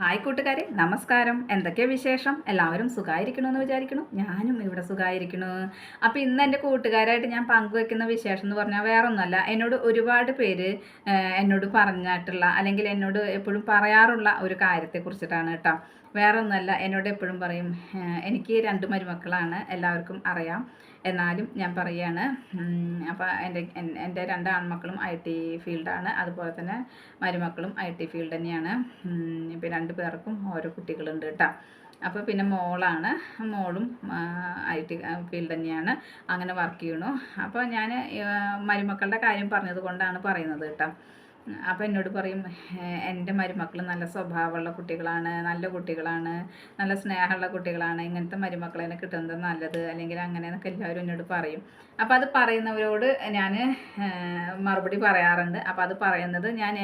Hi കൂട്ടുകാരെ നമസ്കാരം. എന്തൊക്കെ വിശേഷം? എല്ലാവരും സുഖമായിരിക്കണമെന്ന് വിചാരിക്കണു ഞാനും ഇവിടെ സുഖമായിരിക്കണു അപ്പോൾ ഇന്ന് എന്റെ കൂട്ടുകാരായിട്ട് ഞാൻ പങ്കുവെക്കുന്ന വിശേഷം എന്ന് പറഞ്ഞാൽ വേറെ ഒന്നുമല്ല എന്നോട് ഒരുപാട് പേര് എന്നോട് പറഞ്ഞിട്ടുള്ള അല്ലെങ്കിൽ എന്നോട് എപ്പോഴും പറയാറുള്ള ഒരു കാര്യത്തെക്കുറിച്ചിട്ടാണ് കേട്ടോ. വേറെ ഒന്നുമല്ല എന്നോട് എപ്പോഴും പറയും എനിക്ക് രണ്ട് മരുമക്കളാണ് എല്ലാവർക്കും അറിയാം. എന്നാലും ഞാൻ പറയുകയാണ് അപ്പോൾ എന്റെ എൻ- എന്റെ രണ്ട് ആൺമക്കളും ഐ ടി ഫീൽഡാണ് അതുപോലെ തന്നെ മരുമക്കളും ഐ ടി ഫീൽഡ് തന്നെയാണ്. ഇപ്പം രണ്ട് പേർക്കും ഓരോ കുട്ടികളുണ്ട് കേട്ടോ അപ്പോൾ പിന്നെ മോളാണ് മോളും ഐ ടി ഫീൽഡ് തന്നെയാണ് അങ്ങനെ വർക്ക് ചെയ്യണു അപ്പോൾ ഞാൻ മരുമക്കളുടെ കാര്യം പറഞ്ഞത് കൊണ്ടാണ് പറയുന്നത് കേട്ടോ അപ്പോൾ എന്നോട് പറയും "ഏഹ് എന്റെ മരുമക്കൾ നല്ല സ്വഭാവമുള്ള കുട്ടികളാണ് നല്ല കുട്ടികളാണ് നല്ല സ്നേഹമുള്ള കുട്ടികളാണ്. ഇങ്ങനത്തെ മരുമക്കളെ കിട്ടുന്നത് നല്ലത് അല്ലെങ്കിൽ അങ്ങനെ എന്നൊക്കെ എല്ലാവരും എന്നോട് പറയും. അപ്പോൾ അത് പറയുന്നവരോട് ഞാൻ മറുപടി പറയാറുണ്ട്. അപ്പോൾ അത് പറയുന്നത് ഞാൻ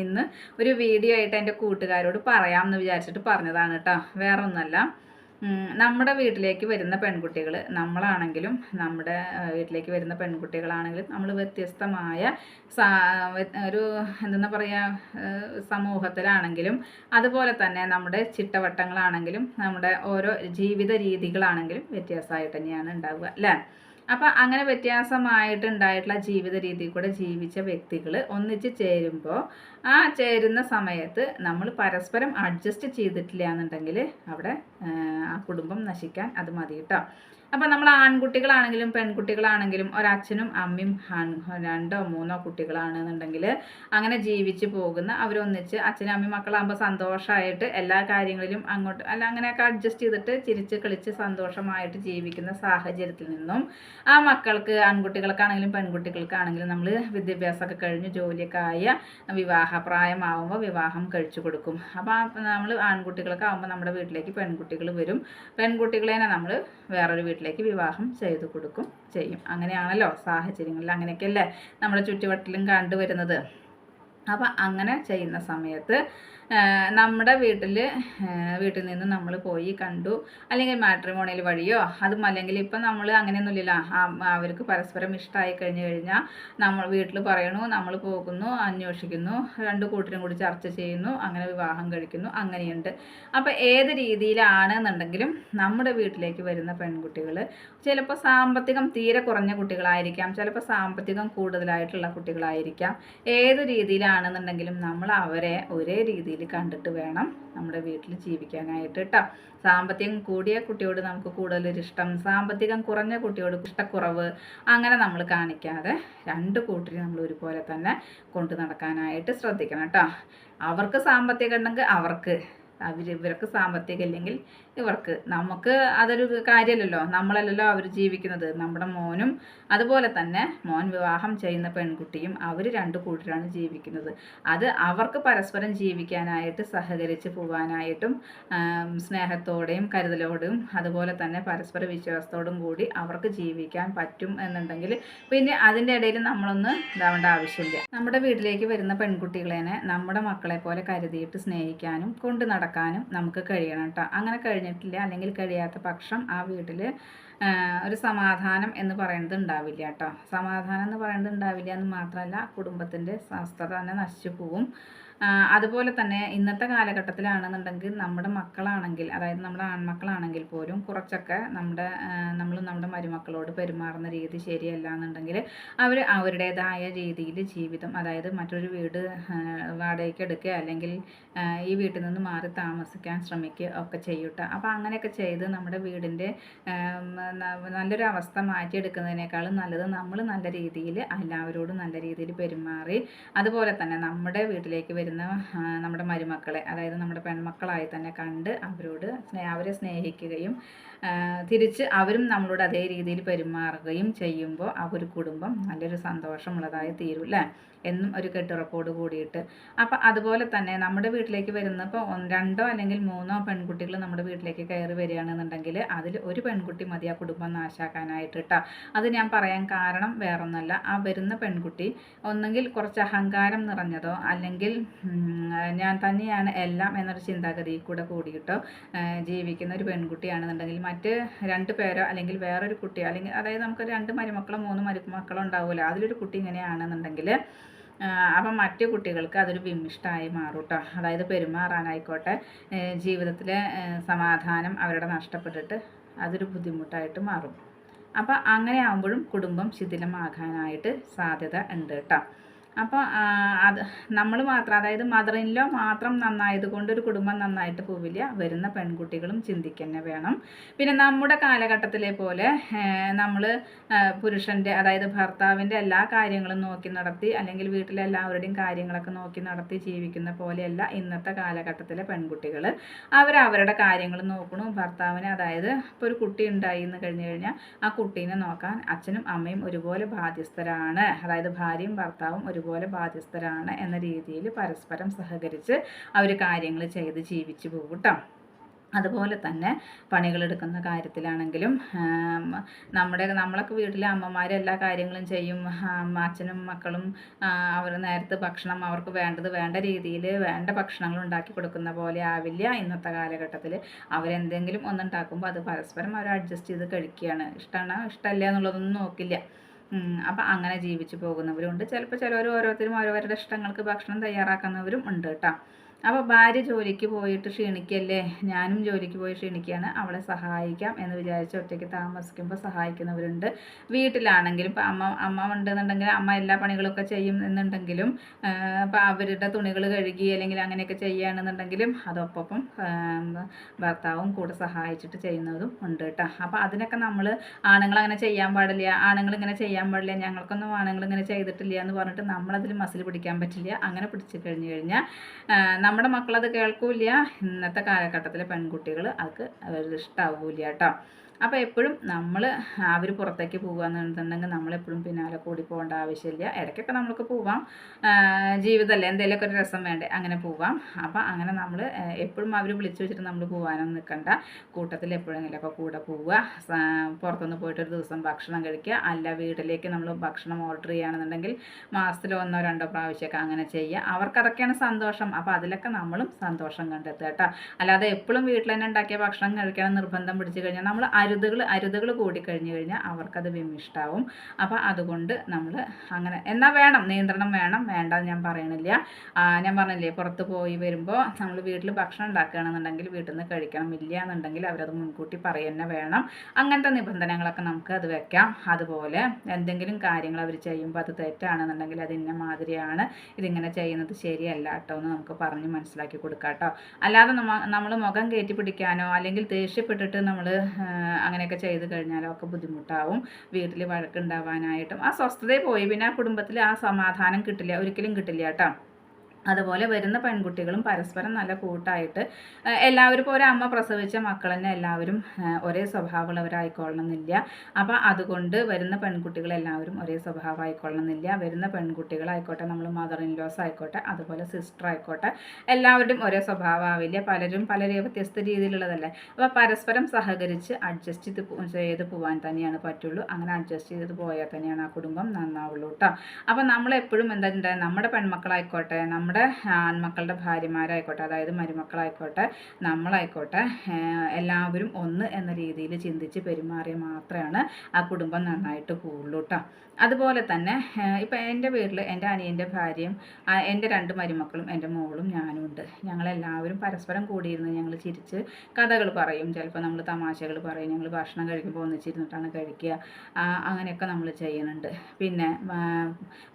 ഇന്ന് ഒരു വീഡിയോ ആയിട്ട് എന്റെ കൂട്ടുകാരോട് പറയാമെന്ന് വിചാരിച്ചിട്ട് പറഞ്ഞതാണ് കേട്ടോ. വേറെ ഒന്നല്ല ഉം, നമ്മുടെ വീട്ടിലേക്ക് വരുന്ന പെൺകുട്ടികൾ നമ്മളാണെങ്കിലും നമ്മുടെ വീട്ടിലേക്ക് വരുന്ന പെൺകുട്ടികളാണെങ്കിലും നമ്മൾ വ്യത്യസ്തമായ ഒരു എന്താ പറയുക സമൂഹത്തിലാണെങ്കിലും അതുപോലെ തന്നെ നമ്മുടെ ചിട്ടവട്ടങ്ങളാണെങ്കിലും നമ്മുടെ ഓരോ ജീവിത രീതികളാണെങ്കിലും വ്യത്യാസമായിട്ട് തന്നെയാണ് ഉണ്ടാവുക അല്ലേ? അപ്പം അങ്ങനെ വ്യത്യാസമായിട്ട് ഉണ്ടായിട്ടുള്ള ജീവിത രീതി കൂടെ ജീവിച്ച വ്യക്തികൾ ഒന്നിച്ച് ചേരുമ്പോൾ ആ ചേരുന്ന സമയത്ത് നമ്മൾ പരസ്പരം അഡ്ജസ്റ്റ് ചെയ്തിട്ടില്ല എന്നുണ്ടെങ്കിൽ അവിടെ ആ കുടുംബം നശിക്കാൻ അത് മതി കേട്ടോ അപ്പം നമ്മൾ ആൺകുട്ടികളാണെങ്കിലും പെൺകുട്ടികളാണെങ്കിലും ഒരച്ഛനും അമ്മയും രണ്ടോ മൂന്നോ കുട്ടികളാണെന്നുണ്ടെങ്കിൽ അങ്ങനെ ജീവിച്ച് പോകുന്ന അവരൊന്നിച്ച് അച്ഛനും അമ്മയും മക്കളാകുമ്പോൾ സന്തോഷമായിട്ട് എല്ലാ കാര്യങ്ങളിലും അങ്ങോട്ട് അല്ല അങ്ങനെയൊക്കെ അഡ്ജസ്റ്റ് ചെയ്തിട്ട് ചിരിച്ച് കളിച്ച് സന്തോഷമായിട്ട് ജീവിക്കുന്ന സാഹചര്യത്തിൽ നിന്നും ആ മക്കൾക്ക് ആൺകുട്ടികൾക്കാണെങ്കിലും പെൺകുട്ടികൾക്കാണെങ്കിലും നമ്മൾ വിദ്യാഭ്യാസമൊക്കെ കഴിഞ്ഞ് ജോലിയൊക്കെ ആയ വിവാഹപ്രായമാവുമ്പോൾ വിവാഹം കഴിച്ചു കൊടുക്കും. അപ്പോൾ നമ്മൾ ആൺകുട്ടികൾക്ക് ആകുമ്പോൾ നമ്മുടെ വീട്ടിലേക്ക് പെൺകുട്ടികൾ വരും. പെൺകുട്ടികളെ നമ്മൾ വേറൊരു വീട്ടിലേക്ക് വിവാഹം ചെയ്തു കൊടുക്കും ചെയ്യും. അങ്ങനെയാണല്ലോ സാഹചര്യങ്ങളിൽ അങ്ങനെയൊക്കെയല്ലേ നമ്മുടെ ചുറ്റുവട്ടിലും കണ്ടുവരുന്നത്. അപ്പം അങ്ങനെ ചെയ്യുന്ന സമയത്ത് നമ്മുടെ വീട്ടിൽ വീട്ടിൽ നിന്ന് നമ്മൾ പോയി കണ്ടു. അല്ലെങ്കിൽ മാട്രിമോണിയൽ വഴിയോ അതും അല്ലെങ്കിൽ ഇപ്പം നമ്മൾ അങ്ങനെയൊന്നുമില്ലല്ലോ. ആ- അവർക്ക് പരസ്പരം ഇഷ്ടമായി കഴിഞ്ഞു കഴിഞ്ഞാൽ നമ്മൾ വീട്ടിൽ പറയണു നമ്മൾ പോകുന്നു അന്വേഷിക്കുന്നു രണ്ട് കൂട്ടരും കൂടി ചർച്ച ചെയ്യുന്നു അങ്ങനെ വിവാഹം കഴിക്കുന്നു അങ്ങനെയുണ്ട്. അപ്പം ഏത് രീതിയിലാണെന്നുണ്ടെങ്കിലും നമ്മുടെ വീട്ടിലേക്ക് വരുന്ന പെൺകുട്ടികൾ ചിലപ്പോൾ സാമ്പത്തികം തീരെ കുറഞ്ഞ കുട്ടികളായിരിക്കാം ചിലപ്പോൾ സാമ്പത്തികം കൂടുതലായിട്ടുള്ള കുട്ടികളായിരിക്കാം. ഏത് രീതിയിലാണെന്നുണ്ടെങ്കിലും നമ്മൾ അവരെ ഒരേ രീതിയിൽ കണ്ടിട്ട് വേണം നമ്മുടെ വീട്ടിൽ ജീവിക്കാനായിട്ട് കേട്ടോ സാമ്പത്തികം കൂടിയ കുട്ടിയോട് നമുക്ക് കൂടുതലൊരിഷ്ടം സാമ്പത്തികം കുറഞ്ഞ കുട്ടിയോട് ഇഷ്ടക്കുറവ് അങ്ങനെ നമ്മൾ കാണിക്കാതെ രണ്ട് കൂട്ടരും നമ്മൾ ഒരുപോലെ തന്നെ കൊണ്ടു നടക്കാനായിട്ട് ശ്രദ്ധിക്കണം കേട്ടോ അവർക്ക് സാമ്പത്തികം ഉണ്ടെങ്കിൽ അവർക്ക്. അവർ ഇവർക്ക് സാമ്പത്തികം ഇല്ലെങ്കിൽ ഇവർക്ക്. നമുക്ക് അതൊരു കാര്യമല്ലല്ലോ നമ്മളല്ലല്ലോ അവർ ജീവിക്കുന്നത്. നമ്മുടെ മോനും അതുപോലെ തന്നെ മോൻ വിവാഹം ചെയ്യുന്ന പെൺകുട്ടിയും അവർ രണ്ടു കൂട്ടരാണ് ജീവിക്കുന്നത്. അത് അവർക്ക് പരസ്പരം ജീവിക്കാനായിട്ട് സഹകരിച്ച് പോകാനായിട്ടും സ്നേഹത്തോടെയും കരുതലോടും അതുപോലെ തന്നെ പരസ്പര വിശ്വാസത്തോടും കൂടി അവർക്ക് ജീവിക്കാൻ പറ്റും എന്നുണ്ടെങ്കിൽ പിന്നെ അതിന്റെ ഇടയിൽ നമ്മളൊന്ന് ഇതാവേണ്ട ആവശ്യമില്ല. നമ്മുടെ വീട്ടിലേക്ക് വരുന്ന പെൺകുട്ടികളെ നമ്മുടെ മക്കളെ പോലെ കരുതിയിട്ട് സ്നേഹിക്കാനും കൊണ്ടു നടക്കാനും നമുക്ക് കഴിയണം കേട്ടോ. അങ്ങനെ കഴിഞ്ഞിട്ടില്ല അല്ലെങ്കിൽ കഴിയാത്ത പക്ഷം ആ വീട്ടിൽ ഒരു സമാധാനം എന്ന് പറയുന്നത് ഉണ്ടാവില്ല കേട്ടോ. സമാധാനം എന്ന് പറയുന്നത് ഉണ്ടാവില്ല എന്ന് മാത്രമല്ല കുടുംബത്തിന്റെ സ്വസ്ഥത തന്നെ നശിച്ചു പോവും. അതുപോലെ തന്നെ ഇന്നത്തെ കാലഘട്ടത്തിലാണെന്നുണ്ടെങ്കിൽ നമ്മുടെ മക്കളാണെങ്കിൽ അതായത് നമ്മുടെ ആൺമക്കളാണെങ്കിൽ പോലും കുറച്ചൊക്കെ നമ്മുടെ നമ്മൾ നമ്മുടെ മരുമക്കളോട് പെരുമാറുന്ന രീതി ശരിയല്ല എന്നുണ്ടെങ്കിൽ അവർ അവരുടേതായ രീതിയിൽ ജീവിതം അതായത് മറ്റൊരു വീട് വാടകയ്ക്ക് എടുക്കുക അല്ലെങ്കിൽ ഈ വീട്ടിൽ നിന്ന് മാറി താമസിക്കാൻ ശ്രമിക്കുക ഒക്കെ ചെയ്യട്ടെ. അപ്പോൾ അങ്ങനെയൊക്കെ ചെയ്ത് നമ്മുടെ വീടിന്റെ നല്ലൊരു അവസ്ഥ മാറ്റിയെടുക്കുന്നതിനേക്കാളും നല്ലത് നമ്മൾ നല്ല രീതിയിൽ എല്ലാവരോടും നല്ല രീതിയിൽ പെരുമാറി അതുപോലെ തന്നെ നമ്മുടെ വീട്ടിലേക്ക് വരുന്ന ആ, നമ്മുടെ മരുമക്കളെ അതായത് നമ്മുടെ പെൺമക്കളായി തന്നെ കണ്ട് അവരോട് സ്നേ അവരെ സ്നേഹിക്കുകയും തിരിച്ച് അവരും നമ്മളോട് അതേ രീതിയിൽ പെരുമാറുകയും ചെയ്യുമ്പോൾ ആ ഒരു കുടുംബം നല്ലൊരു സന്തോഷമുള്ളതായി തീരും അല്ലേ എന്നും ഒരു കെട്ടുറപ്പോട് കൂടിയിട്ട്. അപ്പം അതുപോലെ തന്നെ നമ്മുടെ വീട്ടിലേക്ക് വരുന്ന വരുന്നപ്പോൾ രണ്ടോ അല്ലെങ്കിൽ മൂന്നോ പെൺകുട്ടികൾ നമ്മുടെ വീട്ടിലേക്ക് കയറി വരികയാണെന്നുണ്ടെങ്കിൽ അതിൽ ഒരു പെൺകുട്ടി മതി ആ കുടുംബം നാശാക്കാനായിട്ട് കേട്ടോ അത് ഞാൻ പറയാൻ കാരണം വേറൊന്നല്ല. ആ വരുന്ന പെൺകുട്ടി ഒന്നെങ്കിൽ കുറച്ച് അഹങ്കാരം നിറഞ്ഞതോ അല്ലെങ്കിൽ ഞാൻ തന്നെയാണ് എല്ലാം എന്നൊരു ചിന്താഗതി കൂടെ കൂടിയിട്ടോ ജീവിക്കുന്ന ഒരു പെൺകുട്ടിയാണെന്നുണ്ടെങ്കിൽ മറ്റ് രണ്ട് പേരോ അല്ലെങ്കിൽ വേറൊരു കുട്ടിയോ അല്ലെങ്കിൽ അതായത് നമുക്ക് രണ്ട് മരുമക്കളോ മൂന്ന് മരുമക്കളോ ഉണ്ടാവുമല്ലോ. അതിലൊരു കുട്ടി ഇങ്ങനെയാണെന്നുണ്ടെങ്കിൽ അപ്പം മറ്റു കുട്ടികൾക്ക് അതൊരു വിമിഷ്ടമായി മാറും കേട്ടോ അതായത് പെരുമാറാനായിക്കോട്ടെ ജീവിതത്തിലെ സമാധാനം അവരുടെ നഷ്ടപ്പെട്ടിട്ട് അതൊരു ബുദ്ധിമുട്ടായിട്ട് മാറും. അപ്പം അങ്ങനെ ആകുമ്പോഴും കുടുംബം ശിഥിലമാകാനായിട്ട് സാധ്യത ഉണ്ട് കേട്ടോ അപ്പോൾ അത് നമ്മൾ മാത്രം അതായത് മദർ ഇൻലോ മാത്രം നന്നായത് കൊണ്ട് ഒരു കുടുംബം നന്നായിട്ട് പോവില്ല. വരുന്ന പെൺകുട്ടികളും ചിന്തിക്കന്നെ വേണം. പിന്നെ നമ്മുടെ കാലഘട്ടത്തിലെ പോലെ നമ്മൾ പുരുഷന്റെ അതായത് ഭർത്താവിന്റെ എല്ലാ കാര്യങ്ങളും നോക്കി നടത്തി അല്ലെങ്കിൽ വീട്ടിലെ എല്ലാവരുടെയും കാര്യങ്ങളൊക്കെ നോക്കി നടത്തി ജീവിക്കുന്ന പോലെയല്ല ഇന്നത്തെ കാലഘട്ടത്തിലെ പെൺകുട്ടികൾ അവർ അവരുടെ കാര്യങ്ങൾ നോക്കണു. ഭർത്താവിനെ അതായത് ഇപ്പോൾ ഒരു കുട്ടി ഉണ്ടായി എന്ന് കഴിഞ്ഞു കഴിഞ്ഞാൽ ആ കുട്ടീനെ നോക്കാൻ അച്ഛനും അമ്മയും ഒരുപോലെ ബാധ്യസ്ഥരാണ്. അതായത് ഭാര്യയും ഭർത്താവും ഒരുപോലെ ഒരുപോലെ ബാധ്യസ്ഥരാണ് എന്ന രീതിയിൽ പരസ്പരം സഹകരിച്ച് അവർ കാര്യങ്ങൾ ചെയ്ത് ജീവിച്ചു പോകും അതുപോലെ തന്നെ പണികളെടുക്കുന്ന കാര്യത്തിലാണെങ്കിലും നമ്മുടെ നമ്മളൊക്കെ വീട്ടിലെ അമ്മമാർ എല്ലാ കാര്യങ്ങളും ചെയ്യും. അച്ഛനും മക്കളും അവർ നേരത്തെ ഭക്ഷണം അവർക്ക് വേണ്ടത് വേണ്ട രീതിയിൽ വേണ്ട ഭക്ഷണങ്ങൾ ഉണ്ടാക്കി കൊടുക്കുന്ന പോലെ ആവില്ല ഇന്നത്തെ കാലഘട്ടത്തിൽ. അവരെന്തെങ്കിലും ഒന്നുണ്ടാക്കുമ്പോൾ അത് പരസ്പരം അവർ അഡ്ജസ്റ്റ് ചെയ്ത് കഴിക്കുകയാണ്. ഇഷ്ടമാണോ ഇഷ്ടമല്ല എന്നുള്ളതൊന്നും നോക്കില്ല. അപ്പം അങ്ങനെ ജീവിച്ചു പോകുന്നവരുണ്ട്. ചിലപ്പോൾ ചിലവർ ഓരോരുത്തരും ഓരോരുടെ ഇഷ്ടങ്ങൾക്ക് ഭക്ഷണം തയ്യാറാക്കുന്നവരും ഉണ്ട് കേട്ടോ. അപ്പോൾ ഭാര്യ ജോലിക്ക് പോയിട്ട് ക്ഷീണിക്കല്ലേ? ഞാനും ജോലിക്ക് പോയി ക്ഷീണിക്കുകയാണ്. അവളെ സഹായിക്കാം എന്ന് വിചാരിച്ച് ഒറ്റയ്ക്ക് താമസിക്കുമ്പോൾ സഹായിക്കുന്നവരുണ്ട്. വീട്ടിലാണെങ്കിലും ഇപ്പം അമ്മ അമ്മ ഉണ്ടെന്നുണ്ടെങ്കിൽ അമ്മ എല്ലാ പണികളൊക്കെ ചെയ്യും എന്നുണ്ടെങ്കിലും അപ്പോൾ അവരുടെ തുണികൾ കഴുകി അല്ലെങ്കിൽ അങ്ങനെയൊക്കെ ചെയ്യുകയാണെന്നുണ്ടെങ്കിലും അതൊപ്പം ഭർത്താവും കൂടെ സഹായിച്ചിട്ട് ചെയ്യുന്നതും ഉണ്ട് കേട്ടോ. അപ്പോൾ അതിനൊക്കെ നമ്മൾ ആണുങ്ങൾ അങ്ങനെ ചെയ്യാൻ പാടില്ല ആണുങ്ങൾ ഇങ്ങനെ ചെയ്യാൻ പാടില്ല ഞങ്ങൾക്കൊന്നും ആണുങ്ങൾ ഇങ്ങനെ ചെയ്തിട്ടില്ല എന്ന് പറഞ്ഞിട്ട് നമ്മളതിൽ മസിൽ പിടിക്കാൻ പറ്റില്ല. അങ്ങനെ പിടിച്ചു കഴിഞ്ഞു കഴിഞ്ഞാൽ നമ്മുടെ മക്കളത് കേൾക്കൂല ഇന്നത്തെ കാലഘട്ടത്തിലെ പെൺകുട്ടികൾ അത് ഇഷ്ടാവൂല കേട്ടോ. അപ്പോൾ എപ്പോഴും നമ്മൾ അവർ പുറത്തേക്ക് പോകുകയെന്നുണ്ടെന്നുണ്ടെങ്കിൽ നമ്മളെപ്പോഴും പിന്നാലെ കൂടി പോകേണ്ട ആവശ്യമില്ല. ഇടയ്ക്കൊക്കെ നമ്മൾക്ക് പോവാം. ജീവിതമല്ലേ എന്തെങ്കിലുമൊക്കെ ഒരു രസം വേണ്ടേ അങ്ങനെ പോവാം. അപ്പോൾ അങ്ങനെ നമ്മൾ എപ്പോഴും അവർ വിളിച്ചു വെച്ചിട്ട് നമ്മൾ പോകാനൊന്നും നിൽക്കണ്ട കൂട്ടത്തിൽ എപ്പോഴെങ്കിലുമൊക്കെ കൂടെ പോവുക. പുറത്തുനിന്ന് പോയിട്ട് ഒരു ദിവസം ഭക്ഷണം കഴിക്കുക. അല്ല വീട്ടിലേക്ക് നമ്മൾ ഭക്ഷണം ഓർഡർ ചെയ്യുകയാണെന്നുണ്ടെങ്കിൽ മാസത്തിൽ ഒന്നോ രണ്ടോ പ്രാവശ്യമൊക്കെ അങ്ങനെ ചെയ്യുക. അവർക്കതൊക്കെയാണ് സന്തോഷം. അപ്പോൾ അതിലൊക്കെ നമ്മളും സന്തോഷം കണ്ടെത്തുക കേട്ടോ. അല്ലാതെ എപ്പോഴും വീട്ടിൽ തന്നെ ഉണ്ടാക്കിയ ഭക്ഷണം കഴിക്കണം നിർബന്ധം പിടിച്ചു കഴിഞ്ഞാൽ നമ്മൾ അരുതുകൾ അരുതുകൾ കൂടിക്കഴിഞ്ഞു കഴിഞ്ഞാൽ അവർക്കത് വിമിഷ്ടാവും. അപ്പോൾ അതുകൊണ്ട് നമ്മൾ അങ്ങനെ എന്നാൽ വേണം നിയന്ത്രണം വേണം വേണ്ട ഞാൻ പറയണില്ല. ഞാൻ പറഞ്ഞില്ലേ പുറത്ത് പോയി വരുമ്പോൾ നമ്മൾ വീട്ടിൽ ഭക്ഷണം ഉണ്ടാക്കുകയാണെന്നുണ്ടെങ്കിൽ വീട്ടിൽ നിന്ന് കഴിക്കണം ഇല്ല എന്നുണ്ടെങ്കിൽ അവരത് മുൻകൂട്ടി പറയുന്ന വേണം. അങ്ങനത്തെ നിബന്ധനകളൊക്കെ നമുക്ക് അത് വെക്കാം. അതുപോലെ എന്തെങ്കിലും കാര്യങ്ങൾ അവർ ചെയ്യുമ്പോൾ അത് തെറ്റാണെന്നുണ്ടെങ്കിൽ അത് ഇന്ന മാതിരിയാണ് ഇതിങ്ങനെ ചെയ്യുന്നത് ശരിയല്ല കേട്ടോ എന്ന് നമുക്ക് പറഞ്ഞ് മനസ്സിലാക്കി കൊടുക്കാം കേട്ടോ. അല്ലാതെ നമ്മൾ മുഖം കയറ്റി പിടിക്കാനോ അല്ലെങ്കിൽ ദേഷ്യപ്പെട്ടിട്ട് നമ്മൾ അങ്ങനെയൊക്കെ ചെയ്ത് കഴിഞ്ഞാലും ഒക്കെ ബുദ്ധിമുട്ടാവും. വീട്ടിൽ വഴക്കുണ്ടാവാനായിട്ടും ആ സ്വസ്ഥതയിൽ പോയി. പിന്നെ ആ കുടുംബത്തിൽ ആ സമാധാനം കിട്ടില്ല. ഒരിക്കലും കിട്ടില്ല കേട്ടോ. അതുപോലെ വരുന്ന പെൺകുട്ടികളും പരസ്പരം നല്ല കൂട്ടായിട്ട് എല്ലാവരും ഇപ്പോൾ ഒരമ്മ പ്രസവിച്ച മക്കൾ തന്നെ എല്ലാവരും ഒരേ സ്വഭാവമുള്ളവരായിക്കൊള്ളണമെന്നില്ല. അപ്പോൾ അതുകൊണ്ട് വരുന്ന പെൺകുട്ടികൾ എല്ലാവരും ഒരേ സ്വഭാവമായിക്കൊള്ളണമെന്നില്ല. വരുന്ന പെൺകുട്ടികളായിക്കോട്ടെ നമ്മൾ മദർ ഇൻ ലോസ് ആയിക്കോട്ടെ അതുപോലെ സിസ്റ്റർ ആയിക്കോട്ടെ എല്ലാവരുടെയും ഒരേ സ്വഭാവമാവില്ല. പലരും പല വ്യത്യസ്ത രീതിയിലുള്ളതല്ലേ. അപ്പോൾ പരസ്പരം സഹകരിച്ച് അഡ്ജസ്റ്റ് ചെയ്ത് ചെയ്ത് പോകാൻ തന്നെയാണ് പറ്റുള്ളൂ. അങ്ങനെ അഡ്ജസ്റ്റ് ചെയ്ത് പോയാൽ തന്നെയാണ് ആ കുടുംബം നന്നാവുള്ളൂ കേട്ടോ അപ്പോൾ നമ്മളെപ്പോഴും എന്താ നമ്മുടെ പെൺമക്കളായിക്കോട്ടെ നമ്മുടെ നമ്മുടെ ആൺമക്കളുടെ ഭാര്യമാരായിക്കോട്ടെ അതായത് മരുമക്കളായിക്കോട്ടെ നമ്മളായിക്കോട്ടെ എല്ലാവരും ഒന്ന് എന്ന രീതിയിൽ ചിന്തിച്ച് പെരുമാറിയ മാത്രമാണ് ആ കുടുംബം നന്നായിട്ട് പോകുള്ളൂ കേട്ടോ അതുപോലെ തന്നെ ഇപ്പം എന്റെ വീട്ടിൽ എന്റെ അനിയന്റെ ഭാര്യയും എന്റെ രണ്ട് മരുമക്കളും എന്റെ മോളും ഞാനും ഉണ്ട്. ഞങ്ങളെല്ലാവരും പരസ്പരം കൂടിയിരുന്ന് ഞങ്ങൾ ചിരിച്ച് കഥകൾ പറയും. ചിലപ്പോൾ നമ്മൾ തമാശകൾ പറയും. ഞങ്ങൾ ഭക്ഷണം കഴിക്കുമ്പോൾ ഒന്നിച്ചിരുന്നിട്ടാണ് കഴിക്കുക. അങ്ങനെയൊക്കെ നമ്മൾ ചെയ്യുന്നുണ്ട്. പിന്നെ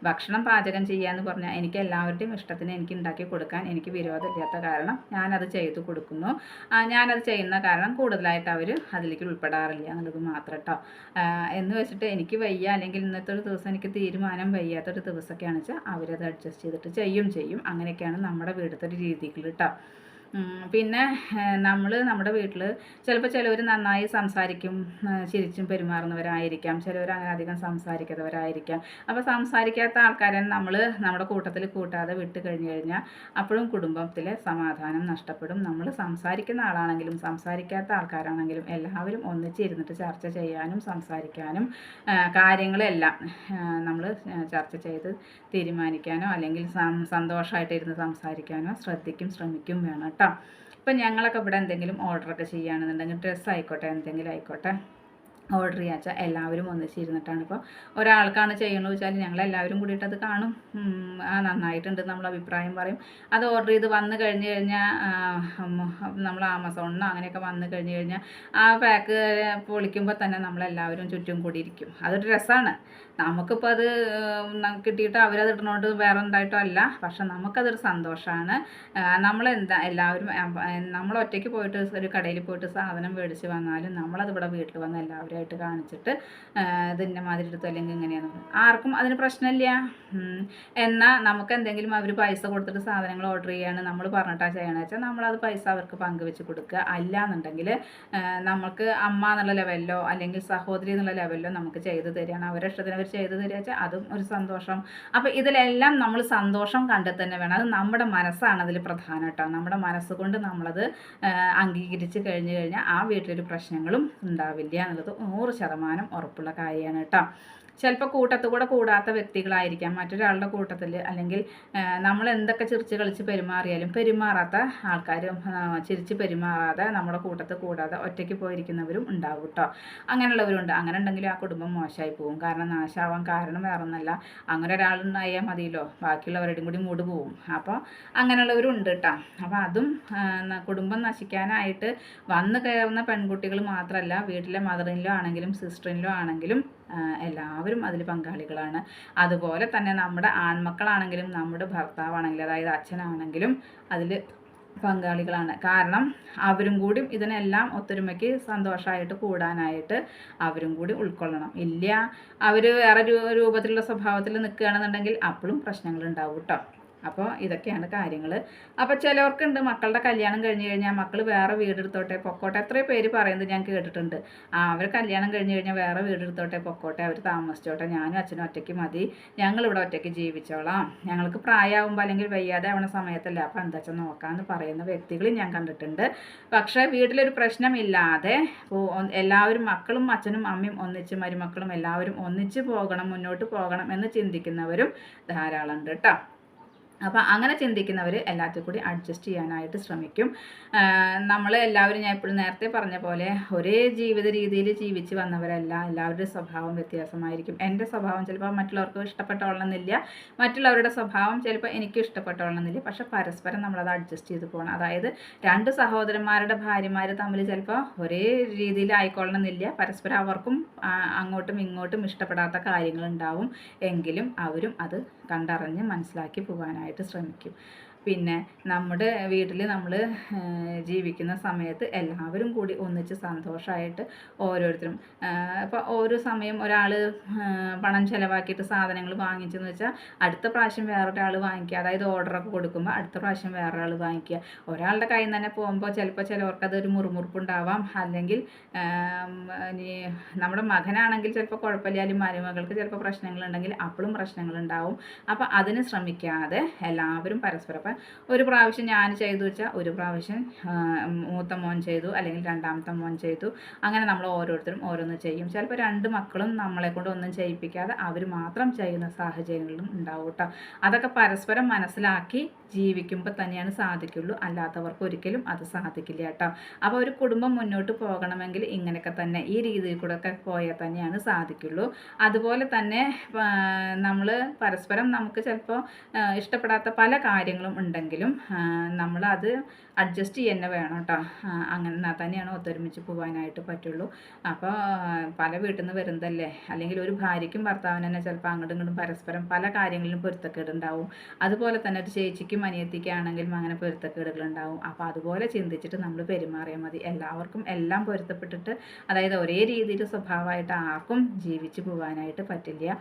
ഭക്ഷണം പാചകം ചെയ്യുക എന്ന് പറഞ്ഞാൽ എനിക്ക് എല്ലാവരുടെയും ഇഷ്ടത്തിന് എനിക്ക് ഉണ്ടാക്കി കൊടുക്കാൻ എനിക്ക് വിരോധമില്ലാത്ത കാരണം ഞാനത് ചെയ്തു കൊടുക്കുന്നു. ഞാനത് ചെയ്യുന്ന കാരണം കൂടുതലായിട്ട് അവർ അതിലേക്ക് ഉൾപ്പെടാറില്ല എന്നുള്ളത് മാത്രം കേട്ടോ എന്ന് വെച്ചിട്ട് എനിക്ക് വയ്യ അല്ലെങ്കിൽ ഇന്നത്തെ ഒരു ദിവസം എനിക്ക് തീരുമാനം വയ്യാത്തൊരു ദിവസമൊക്കെയാണെന്ന് വെച്ചാൽ അവരത് അഡ്ജസ്റ്റ് ചെയ്തിട്ട് ചെയ്യും ചെയ്യും. അങ്ങനെയൊക്കെയാണ് നമ്മുടെ വീടത്തെ ഒരു രീതികൾ കേട്ടോ പിന്നെ നമ്മൾ നമ്മുടെ വീട്ടിൽ ചിലപ്പോൾ ചിലവർ നന്നായി സംസാരിക്കും ചിരിച്ചും പെരുമാറുന്നവരായിരിക്കാം ചിലവർ അങ്ങനെ അധികം സംസാരിക്കാത്തവരായിരിക്കാം. അപ്പോൾ സംസാരിക്കാത്ത ആൾക്കാരെ നമ്മൾ നമ്മുടെ കൂട്ടത്തിൽ കൂട്ടാതെ വിട്ട് കഴിഞ്ഞു കഴിഞ്ഞാൽ അപ്പോഴും കുടുംബത്തിലെ സമാധാനം നഷ്ടപ്പെടും. നമ്മൾ സംസാരിക്കുന്ന ആളാണെങ്കിലും സംസാരിക്കാത്ത ആൾക്കാരാണെങ്കിലും എല്ലാവരും ഒന്നിച്ചിരുന്നിട്ട് ചർച്ച ചെയ്യാനും സംസാരിക്കാനും കാര്യങ്ങളെല്ലാം നമ്മൾ ചർച്ച ചെയ്ത് തീരുമാനിക്കാനോ അല്ലെങ്കിൽ സന്തോഷമായിട്ടിരുന്ന് സംസാരിക്കാനോ ശ്രദ്ധിക്കും ശ്രമിക്കും വേണം ഇപ്പം ഞങ്ങളൊക്കെ ഇവിടെ എന്തെങ്കിലും ഓർഡറൊക്കെ ചെയ്യുകയാണെന്നുണ്ടെങ്കിൽ ഡ്രസ്സ് ആയിക്കോട്ടെ എന്തെങ്കിലും ആയിക്കോട്ടെ. ഓർഡർ ചെയ്യാ വെച്ചാൽ എല്ലാവരും ഒന്നിച്ചിരുന്നിട്ടാണ് ഇപ്പോൾ ഒരാൾക്കാണ് ചെയ്യണമെന്ന് വെച്ചാൽ ഞങ്ങൾ എല്ലാവരും കൂടിയിട്ട് അത് കാണും. ആ നന്നായിട്ടുണ്ട് നമ്മൾ അഭിപ്രായം പറയും. അത് ഓർഡർ ചെയ്ത് വന്നു കഴിഞ്ഞ് കഴിഞ്ഞാൽ നമ്മൾ ആമസോണിനോ അങ്ങനെയൊക്കെ വന്നു കഴിഞ്ഞ് കഴിഞ്ഞാൽ ആ പാക്ക് പൊളിക്കുമ്പോൾ തന്നെ നമ്മളെല്ലാവരും ചുറ്റും കൂടിയിരിക്കും അതൊരു രസമാണ് നമുക്കിപ്പോൾ അത് കിട്ടിയിട്ട് അവരത് ഇടണോണ്ട് വേറെ ഉണ്ടായിട്ടോ അല്ല. പക്ഷെ നമുക്കതൊരു സന്തോഷമാണ് നമ്മളെന്താ എല്ലാവരും നമ്മൾ ഒറ്റയ്ക്ക് പോയിട്ട് ഒരു കടയിൽ പോയിട്ട് സാധനം മേടിച്ച് വന്നാലും നമ്മളത് ഇവിടെ വീട്ടിൽ വന്ന് എല്ലാവരുമായിട്ട് കാണിച്ചിട്ട് ഇതിന്റെ മാതിരി എടുത്തു അല്ലെങ്കിൽ ഇങ്ങനെയാണ്. ആർക്കും അതിന് പ്രശ്നമില്ല. എന്നാൽ നമുക്ക് എന്തെങ്കിലും അവർ പൈസ കൊടുത്തിട്ട് സാധനങ്ങൾ ഓർഡർ ചെയ്യാണ് നമ്മൾ പറഞ്ഞിട്ടാണ് ചെയ്യണമെന്ന് വെച്ചാൽ നമ്മളത് പൈസ അവർക്ക് പങ്കുവെച്ച് കൊടുക്കുക. അല്ല എന്നുണ്ടെങ്കിൽ നമുക്ക് അമ്മ എന്നുള്ള ലെവലിലോ അല്ലെങ്കിൽ സഹോദരി എന്നുള്ള ലെവലിലോ നമുക്ക് ചെയ്ത് തരികയാണ്. അവരെ ഇഷ്ടത്തിന് ചെയ്ത് തരിക വെച്ചാൽ അതും ഒരു സന്തോഷം. അപ്പോൾ ഇതിലെല്ലാം നമ്മൾ സന്തോഷം കണ്ടെത്തന്നെ വേണം. അത് നമ്മുടെ മനസ്സാണ് അതിൽ പ്രധാനം നമ്മുടെ മനസ്സുകൊണ്ട് നമ്മളത് അംഗീകരിച്ച് കഴിഞ്ഞു കഴിഞ്ഞാൽ ആ വീട്ടിലൊരു പ്രശ്നങ്ങളും ഉണ്ടാവില്ല എന്നുള്ളത് നൂറ് ശതമാനം ഉറപ്പുള്ള കാര്യമാണ് കേട്ടോ. ചിലപ്പോൾ കൂട്ടത്തു കൂടെ കൂടാത്ത വ്യക്തികളായിരിക്കാം. മറ്റൊരാളുടെ കൂട്ടത്തിൽ അല്ലെങ്കിൽ നമ്മൾ എന്തൊക്കെ ചിരിച്ച് കളിച്ച് പെരുമാറിയാലും പെരുമാറാത്ത ആൾക്കാരും ചിരിച്ച് പെരുമാറാതെ നമ്മുടെ കൂട്ടത്തിൽ കൂടാതെ ഒറ്റയ്ക്ക് പോയിരിക്കുന്നവരും ഉണ്ടാവും കേട്ടോ അങ്ങനെയുള്ളവരുണ്ട്. അങ്ങനെ ഉണ്ടെങ്കിലും ആ കുടുംബം മോശമായി പോകും. കാരണം നാശാവാൻ കാരണം വേറെ ഒന്നല്ല അങ്ങനെ ഒരാളുണ്ടായാൽ മതിയല്ലോ. ബാക്കിയുള്ളവരുടെയും കൂടി മൂട് പോവും. അപ്പോൾ അങ്ങനെയുള്ളവരും ഉണ്ട് കേട്ടോ അപ്പോൾ അതും കുടുംബം നശിക്കാനായിട്ട് വന്നു കയറുന്ന പെൺകുട്ടികൾ മാത്രമല്ല വീട്ടിലെ മദറിനിലോ ആണെങ്കിലും സിസ്റ്ററിനിലോ ആണെങ്കിലും എല്ലാവരും അതിൽ പങ്കാളികളാണ്. അതുപോലെ തന്നെ നമ്മുടെ ആൺമക്കളാണെങ്കിലും നമ്മുടെ ഭർത്താവാണെങ്കിലും അതായത് അച്ഛനാണെങ്കിലും അതിൽ പങ്കാളികളാണ്. കാരണം അവരും കൂടി ഇതിനെല്ലാം ഒത്തൊരുമയ്ക്ക് സന്തോഷമായിട്ട് കൂടാനായിട്ട് അവരും കൂടി ഉൾക്കൊള്ളണം. ഇല്ല അവർ വേറെ രൂപത്തിലുള്ള സ്വഭാവത്തിൽ നിൽക്കുകയാണെന്നുണ്ടെങ്കിൽ അപ്പോഴും പ്രശ്നങ്ങൾ ഉണ്ടാവും കേട്ടോ. അപ്പോൾ ഇതൊക്കെയാണ് കാര്യങ്ങൾ. അപ്പോൾ ചിലവർക്കുണ്ട് മക്കളുടെ കല്യാണം കഴിഞ്ഞ് കഴിഞ്ഞാൽ മക്കൾ വേറെ വീടെടുത്തോട്ടെ പൊക്കോട്ടെ എത്രയോ പേര് പറയുന്നത് ഞാൻ കേട്ടിട്ടുണ്ട്. ആ അവർ കല്യാണം കഴിഞ്ഞ് കഴിഞ്ഞാൽ വേറെ വീടെടുത്തോട്ടെ പൊക്കോട്ടെ അവർ താമസിച്ചോട്ടെ ഞാനും അച്ഛനും ഒറ്റയ്ക്ക് മതി. ഞങ്ങളിവിടെ ഒറ്റയ്ക്ക് ജീവിച്ചോളാം. ഞങ്ങൾക്ക് പ്രായമാകുമ്പോൾ അല്ലെങ്കിൽ വയ്യാതെ ആവണ സമയത്തല്ല അപ്പോൾ എന്താ വെച്ചാൽ നോക്കാമെന്ന് പറയുന്ന വ്യക്തികളും ഞാൻ കണ്ടിട്ടുണ്ട്. പക്ഷേ വീട്ടിലൊരു പ്രശ്നമില്ലാതെ എല്ലാവരും മക്കളും അച്ഛനും അമ്മയും ഒന്നിച്ച് മരുമക്കളും എല്ലാവരും ഒന്നിച്ച് പോകണം മുന്നോട്ട് പോകണം എന്ന് ചിന്തിക്കുന്നവരും ധാരാളം ഉണ്ട് കേട്ടോ. അപ്പോൾ അങ്ങനെ ചിന്തിക്കുന്നവർ എല്ലാത്തിൽ കൂടി അഡ്ജസ്റ്റ് ചെയ്യാനായിട്ട് ശ്രമിക്കും. നമ്മൾ എല്ലാവരും ഞാൻ എപ്പോഴും നേരത്തെ പറഞ്ഞ പോലെ ഒരേ ജീവിത രീതിയിൽ ജീവിച്ച് വന്നവരല്ല. എല്ലാവരുടെ സ്വഭാവം വ്യത്യാസമായിരിക്കും. എന്റെ സ്വഭാവം ചിലപ്പോൾ മറ്റുള്ളവർക്ക് ഇഷ്ടപ്പെട്ടോളണമെന്നില്ല. മറ്റുള്ളവരുടെ സ്വഭാവം ചിലപ്പോൾ എനിക്ക് ഇഷ്ടപ്പെട്ടോളണമെന്നില്ല. പക്ഷേ പരസ്പരം നമ്മളത് അഡ്ജസ്റ്റ് ചെയ്ത് പോകണം അതായത് രണ്ട് സഹോദരന്മാരുടെ ഭാര്യമാർ തമ്മിൽ ചിലപ്പോൾ ഒരേ രീതിയിൽ ആയിക്കൊള്ളണമെന്നില്ല. പരസ്പരം അവർക്കും അങ്ങോട്ടും ഇങ്ങോട്ടും ഇഷ്ടപ്പെടാത്ത കാര്യങ്ങളുണ്ടാവും. എങ്കിലും അവരും അത് കണ്ടറിഞ്ഞ് മനസ്സിലാക്കി പോകാനായിട്ട് ശ്രമിക്കും. പിന്നെ നമ്മുടെ വീട്ടിൽ നമ്മൾ ജീവിക്കുന്ന സമയത്ത് എല്ലാവരും കൂടി ഒന്നിച്ച് സന്തോഷമായിട്ട് ഓരോരുത്തരും ഇപ്പോൾ ഓരോ സമയം ഒരാൾ പണം ചിലവാക്കിയിട്ട് സാധനങ്ങൾ വാങ്ങിച്ചെന്ന് വെച്ചാൽ അടുത്ത പ്രാവശ്യം വേറൊരാൾ വാങ്ങിക്കുക. അതായത് ഓർഡറൊക്കെ കൊടുക്കുമ്പോൾ അടുത്ത പ്രാവശ്യം വേറൊരാൾ വാങ്ങിക്കുക. ഒരാളുടെ കയ്യിൽ നിന്ന് തന്നെ പോകുമ്പോൾ ചിലപ്പോൾ ചിലവർക്ക് അതൊരു മുറിമുറുപ്പുണ്ടാവാം. അല്ലെങ്കിൽ നമ്മുടെ മകനാണെങ്കിൽ ചിലപ്പോൾ കുഴപ്പമില്ലാലും മരുമകൾക്ക് ചിലപ്പോൾ പ്രശ്നങ്ങളുണ്ടെങ്കിൽ അപ്പോഴും പ്രശ്നങ്ങളുണ്ടാവും. അപ്പോൾ അതിന് ശ്രമിക്കാതെ എല്ലാവരും പരസ്പരം ഒരു പ്രാവശ്യം ഞാൻ ചെയ്തു വെച്ചാൽ ഒരു പ്രാവശ്യം മൂത്ത മോൻ ചെയ്തു അല്ലെങ്കിൽ രണ്ടാമത്തെ മോൻ ചെയ്തു. അങ്ങനെ നമ്മൾ ഓരോരുത്തരും ഓരോന്ന് ചെയ്യും. ചിലപ്പോൾ രണ്ട് മക്കളും നമ്മളെ കൊണ്ട് ഒന്നും ചെയ്യിപ്പിക്കാതെ അവർ മാത്രം ചെയ്യുന്ന സാഹചര്യങ്ങളും ഉണ്ടാവും കേട്ടോ. അതൊക്കെ പരസ്പരം മനസ്സിലാക്കി ജീവിക്കുമ്പോൾ തന്നെയാണ് സാധിക്കുള്ളൂ. അല്ലാത്തവർക്ക് ഒരിക്കലും അത് സാധിക്കില്ല കേട്ടോ. അപ്പോൾ ഒരു കുടുംബം മുന്നോട്ട് പോകണമെങ്കിൽ ഇങ്ങനെയൊക്കെ തന്നെ ഈ രീതിയിൽ കൂടെ ഒക്കെ പോയാൽ തന്നെയാണ് സാധിക്കുള്ളൂ. അതുപോലെ തന്നെ നമ്മൾ പരസ്പരം നമുക്ക് ചിലപ്പോൾ ഇഷ്ടപ്പെടാത്ത പല കാര്യങ്ങളും ഉണ്ടെങ്കിലും നമ്മൾ അത് അഡ്ജസ്റ്റ് ചെയ്യുന്ന വേണം കേട്ടോ അങ്ങനെ എന്നാൽ തന്നെയാണ് ഒത്തൊരുമിച്ച് പോകാനായിട്ട് പറ്റുള്ളൂ. അപ്പോൾ പല വീട്ടിൽ നിന്ന് വരുന്നതല്ലേ? അല്ലെങ്കിൽ ഒരു ഭാര്യയ്ക്കും ഭർത്താവിന് തന്നെ ചിലപ്പോൾ അങ്ങോട്ടും ഇങ്ങോട്ടും പരസ്പരം പല കാര്യങ്ങളിലും പൊരുത്തക്കേടുണ്ടാവും. അതുപോലെ തന്നെ ഒരു ചേച്ചിക്കും അനിയത്തിക്കാണെങ്കിലും അങ്ങനെ പൊരുത്തക്കേടുകൾ ഉണ്ടാവും അപ്പോൾ അതുപോലെ ചിന്തിച്ചിട്ട് നമ്മൾ പെരുമാറിയാൽ മതി. എല്ലാവർക്കും എല്ലാം പൊരുത്തപ്പെട്ടിട്ട് അതായത് ഒരേ രീതിയിൽ സ്വഭാവമായിട്ട് ആർക്കും ജീവിച്ചു പോകാനായിട്ട് പറ്റില്ല.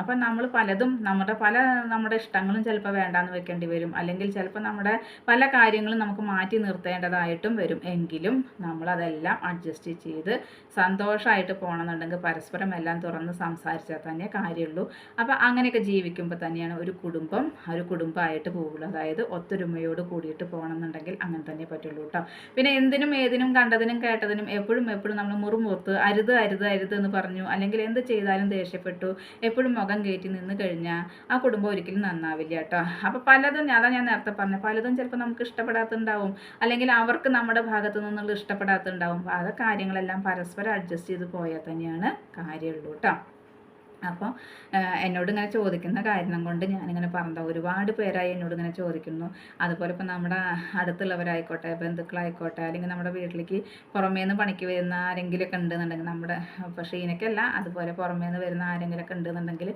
അപ്പം നമ്മൾ പലതും നമ്മുടെ പല നമ്മുടെ ഇഷ്ടങ്ങളും ചിലപ്പോൾ വേണ്ടാന്ന് വെക്കേണ്ടി വരും. അല്ലെങ്കിൽ ചിലപ്പോൾ നമ്മുടെ പല കാര്യങ്ങളും നമുക്ക് മാറ്റി നിർത്തേണ്ടതായിട്ടും വരും. എങ്കിലും നമ്മളതെല്ലാം അഡ്ജസ്റ്റ് ചെയ്ത് സന്തോഷമായിട്ട് പോകണമെന്നുണ്ടെങ്കിൽ പരസ്പരം എല്ലാം തുറന്ന് സംസാരിച്ചാൽ തന്നെ കാര്യമുള്ളൂ അപ്പോൾ അങ്ങനെയൊക്കെ ജീവിക്കുമ്പോൾ തന്നെയാണ് ഒരു കുടുംബം ഒരു കുടുംബമായിട്ട് പോകുള്ളൂ അതായത് ഒത്തൊരുമയോട് കൂടിയിട്ട് പോകണമെന്നുണ്ടെങ്കിൽ അങ്ങനെ തന്നെ പറ്റുള്ളൂ കേട്ടോ പിന്നെ എന്തിനും ഏതിനും കണ്ടതിനും കേട്ടതിനും എപ്പോഴും എപ്പോഴും നമ്മൾ മുറുമുറുത്ത് അരുത് അരുത് അരുത് എന്ന് പറഞ്ഞു അല്ലെങ്കിൽ എന്ത് ചെയ്താലും ദേഷ്യപ്പെട്ടു എപ്പോഴും മുഖം കയറ്റി നിന്ന് കഴിഞ്ഞാൽ ആ കുടുംബം ഒരിക്കലും നന്നാവില്ല കേട്ടോ അപ്പോൾ പലതും അതാ ഞാൻ നേരത്തെ പറഞ്ഞ. പലതും ചിലപ്പോൾ നമുക്ക് ഇഷ്ടപ്പെടാത്തുണ്ടാവും. അല്ലെങ്കിൽ അവർക്ക് നമ്മുടെ ഭാഗത്തു നിന്നുള്ള ഇഷ്ടപ്പെടാത്തുണ്ടാവും. അപ്പോൾ അത് കാര്യങ്ങളെല്ലാം പരസ്പരം അഡ്ജസ്റ്റ് ചെയ്ത് പോയാൽ തന്നെയാണ് കാര്യമുള്ളൂ കേട്ടോ അപ്പോൾ എന്നോട് ഇങ്ങനെ ചോദിക്കുന്ന കാരണം കൊണ്ട് ഞാനിങ്ങനെ പറഞ്ഞത് ഒരുപാട് പേരായി എന്നോട് ഇങ്ങനെ ചോദിക്കുന്നു. അതുപോലെ ഇപ്പോൾ നമ്മുടെ അടുത്തുള്ളവരായിക്കോട്ടെ ബന്ധുക്കളായിക്കോട്ടെ അല്ലെങ്കിൽ നമ്മുടെ വീട്ടിലേക്ക് പുറമേ നിന്ന് പണിക്ക് വരുന്ന ആരെങ്കിലുമൊക്കെ ഉണ്ടെന്നുണ്ടെങ്കിൽ നമ്മുടെ ഷീനയ്ക്കല്ല അതുപോലെ പുറമേ നിന്ന് വരുന്ന ആരെങ്കിലുമൊക്കെ ഉണ്ടെന്നുണ്ടെങ്കിൽ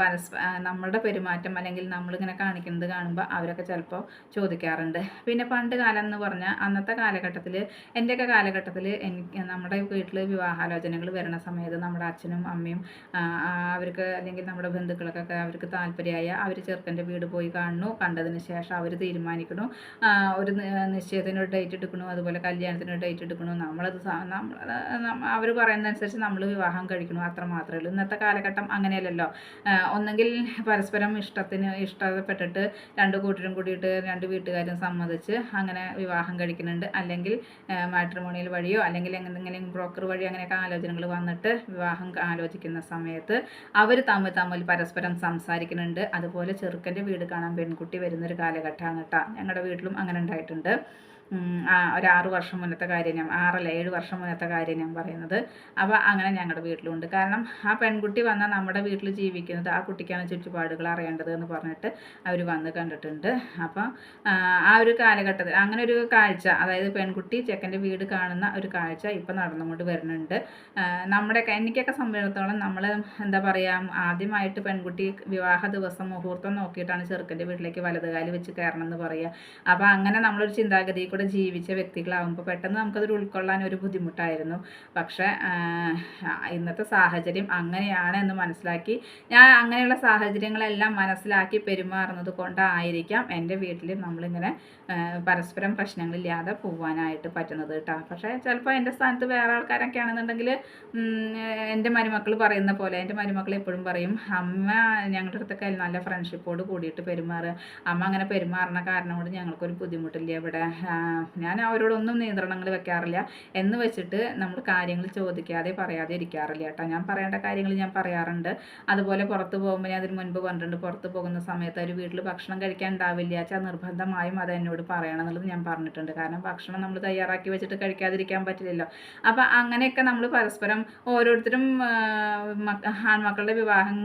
പരസ്പ നമ്മളുടെ പെരുമാറ്റം അല്ലെങ്കിൽ നമ്മളിങ്ങനെ കാണിക്കുന്നത് കാണുമ്പോൾ അവരൊക്കെ ചിലപ്പോൾ ചോദിക്കാറുണ്ട്. പിന്നെ പണ്ട് കാലം എന്ന് പറഞ്ഞാൽ അന്നത്തെ കാലഘട്ടത്തിൽ എന്റെയൊക്കെ കാലഘട്ടത്തിൽ എനിക്ക് നമ്മുടെ വീട്ടിൽ വിവാഹാലോചനകൾ വരുന്ന സമയത്ത് നമ്മുടെ അച്ഛനും അമ്മയും അവർക്ക് അല്ലെങ്കിൽ നമ്മുടെ ബന്ധുക്കൾക്കൊക്കെ അവർക്ക് താല്പര്യമായ അവർ ചെറുക്കന്റെ വീട് പോയി കാണുന്നു കണ്ടതിന് ശേഷം അവർ തീരുമാനിക്കണു. ഒരു നിശ്ചയത്തിന് ഒരു ഡേറ്റ് എടുക്കണു. അതുപോലെ കല്യാണത്തിന് ഒരു ഡേറ്റ് എടുക്കണു. നമ്മളത് അവർ പറയുന്നതനുസരിച്ച് നമ്മൾ വിവാഹം കഴിക്കണു. അത്ര മാത്രമേ ഉള്ളൂ. ഇന്നത്തെ കാലഘട്ടം അങ്ങനെയല്ലല്ലോ. ഒന്നെങ്കിൽ പരസ്പരം ഇഷ്ടത്തിന് ഇഷ്ടപ്പെട്ടിട്ട് രണ്ട് കൂട്ടരും കൂടിയിട്ട് രണ്ട് വീട്ടുകാരും സമ്മതിച്ച് അങ്ങനെ വിവാഹം കഴിക്കുന്നുണ്ട്. അല്ലെങ്കിൽ മാട്രിമോണിയൽ വഴിയോ അല്ലെങ്കിൽ എന്തെങ്കിലും ബ്രോക്കർ വഴി അങ്ങനെയൊക്കെ ആലോചനകൾ വന്നിട്ട് വിവാഹം ആലോചിക്കുന്ന സമയത്ത് അവർ തമ്മിൽ തമ്മിൽ പരസ്പരം സംസാരിക്കുന്നുണ്ട്. അതുപോലെ ചെറുക്കന്റെ വീട് കാണാൻ പെൺകുട്ടി വരുന്നൊരു കാലഘട്ടമാണ് കേട്ടോ. ഞങ്ങളുടെ വീട്ടിലും അങ്ങനെ ഉണ്ടായിട്ടുണ്ട്. ഒരു ആറ് വർഷം മുന്നത്തെ കാര്യം ഞാൻ ആറല്ല ഏഴ് വർഷം മുന്നത്തെ കാര്യം ഞാൻ പറയുന്നത്. അപ്പോൾ അങ്ങനെ ഞങ്ങളുടെ വീട്ടിലുണ്ട്. കാരണം ആ പെൺകുട്ടി വന്നാൽ നമ്മുടെ വീട്ടിൽ ജീവിക്കുന്നത് ആ കുട്ടിക്കാണ് ചുറ്റുപാടുകൾ അറിയേണ്ടത് എന്ന് പറഞ്ഞിട്ട് അവർ വന്ന് കണ്ടിട്ടുണ്ട്. അപ്പോൾ ആ ഒരു കാലഘട്ടത്തിൽ അങ്ങനെ ഒരു കാഴ്ച അതായത് പെൺകുട്ടി ചെക്കന്റെ വീട് കാണുന്ന ഒരു കാഴ്ച ഇപ്പം നടന്നുകൊണ്ട് വരുന്നുണ്ട്. നമ്മുടെ എനിക്കൊക്കെ സംബന്ധിച്ചിടത്തോളം നമ്മൾ എന്താ പറയുക ആദ്യമായിട്ട് പെൺകുട്ടി വിവാഹ ദിവസം മുഹൂർത്തം നോക്കിയിട്ടാണ് ചെറുക്കന്റെ വീട്ടിലേക്ക് വലതുകാലി വെച്ച് കയറണം എന്ന് പറയുക അപ്പോൾ അങ്ങനെ നമ്മളൊരു ചിന്താഗതി കൂടെ ജീവിച്ച വ്യക്തികളാകുമ്പോൾ പെട്ടെന്ന് നമുക്കതൊരു ഉൾക്കൊള്ളാൻ ഒരു ബുദ്ധിമുട്ടായിരുന്നു. പക്ഷേ ഇന്നത്തെ സാഹചര്യം അങ്ങനെയാണ് എന്ന് മനസ്സിലാക്കി ഞാൻ അങ്ങനെയുള്ള സാഹചര്യങ്ങളെല്ലാം മനസ്സിലാക്കി പെരുമാറുന്നത് കൊണ്ടായിരിക്കാം എന്റെ വീട്ടിൽ നമ്മളിങ്ങനെ പരസ്പരം പ്രശ്നങ്ങളില്ലാതെ പോവാനായിട്ട് പറ്റുന്നത് കേട്ടോ. പക്ഷേ ചിലപ്പോൾ എന്റെ സ്ഥാനത്ത് വേറെ ആൾക്കാരൊക്കെ ആണെന്നുണ്ടെങ്കിൽ എന്റെ മരുമക്കൾ പറയുന്ന പോലെ എന്റെ മരുമക്കൾ എപ്പോഴും പറയും അമ്മ ഞങ്ങളുടെ അടുത്തൊക്കെ നല്ല ഫ്രണ്ട്ഷിപ്പോട് കൂടിയിട്ട് പെരുമാറുക. അമ്മ അങ്ങനെ പെരുമാറുന്ന കാരണം കൊണ്ട് ഞങ്ങൾക്കൊരു ബുദ്ധിമുട്ടില്ല ഇവിടെ. ഞാൻ അവരോടൊന്നും നിയന്ത്രണങ്ങൾ വെക്കാറില്ല എന്ന് വെച്ചിട്ട് നമ്മൾ കാര്യങ്ങൾ ചോദിക്കാതെ പറയാതെ ഇരിക്കാറില്ല കേട്ടോ. ഞാൻ പറയേണ്ട കാര്യങ്ങൾ ഞാൻ പറയാറുണ്ട്. അതുപോലെ പുറത്ത് പോകുമ്പോൾ ഞാൻ അതിന് മുൻപ് പറഞ്ഞിട്ടുണ്ട് പുറത്ത് പോകുന്ന സമയത്ത് ഒരു വീട്ടിൽ ഭക്ഷണം കഴിക്കാൻ ഉണ്ടാവില്ല വെച്ചാൽ നിർബന്ധമായും അത് എന്നോട് പറയണം എന്നുള്ളത് ഞാൻ പറഞ്ഞിട്ടുണ്ട്. കാരണം ഭക്ഷണം നമ്മൾ തയ്യാറാക്കി വെച്ചിട്ട് കഴിക്കാതിരിക്കാൻ പറ്റില്ലല്ലോ. അപ്പം അങ്ങനെയൊക്കെ നമ്മൾ പരസ്പരം ഓരോരുത്തരും ആൺമക്കളുടെ വിവാഹം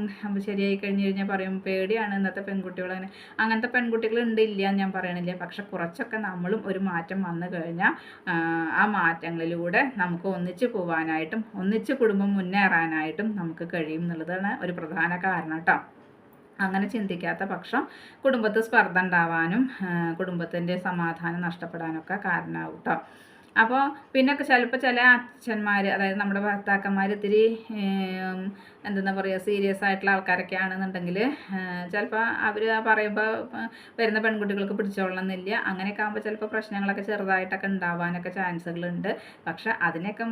ശരിയായി കഴിഞ്ഞു കഴിഞ്ഞാൽ പറയും പേടിയാണ് ഇന്നത്തെ പെൺകുട്ടികൾ അങ്ങനെ. അങ്ങനത്തെ പെൺകുട്ടികൾ ഉണ്ട് ഇല്ല ഞാൻ പറയണില്ല. പക്ഷെ കുറച്ചൊക്കെ നമ്മളും ഒരു മാറ്റം വന്നു കഴിഞ്ഞാൽ ആ മാറ്റങ്ങളിലൂടെ നമുക്ക് ഒന്നിച്ച് പോവാനായിട്ടും ഒന്നിച്ച് കുടുംബം മുന്നേറാനായിട്ടും നമുക്ക് കഴിയും എന്നുള്ളതാണ് ഒരു പ്രധാന കാരണം കേട്ടോ അങ്ങനെ ചിന്തിക്കാത്ത പക്ഷം കുടുംബത്ത് സ്പർദ്ധ ഉണ്ടാവാനും കുടുംബത്തിന്റെ സമാധാനം നഷ്ടപ്പെടാനൊക്കെ കാരണമാവും കേട്ടോ അപ്പോൾ പിന്നെ ചിലപ്പോൾ ചില അച്ഛന്മാർ അതായത് നമ്മുടെ ഭർത്താക്കന്മാർ ഇത്തിരി എന്തെന്നാ പറയുക സീരിയസ് ആയിട്ടുള്ള ആൾക്കാരൊക്കെ ആണെന്നുണ്ടെങ്കിൽ ചിലപ്പോൾ അവർ പറയുമ്പോൾ വരുന്ന പെൺകുട്ടികൾക്ക് പിടിച്ചോളണമെന്നില്ല അങ്ങനെയൊക്കെ ആകുമ്പോൾ ചിലപ്പോൾ പ്രശ്നങ്ങളൊക്കെ ചെറുതായിട്ടൊക്കെ ഉണ്ടാവാനൊക്കെ ചാൻസുകളുണ്ട്. പക്ഷെ അതിനൊക്കെ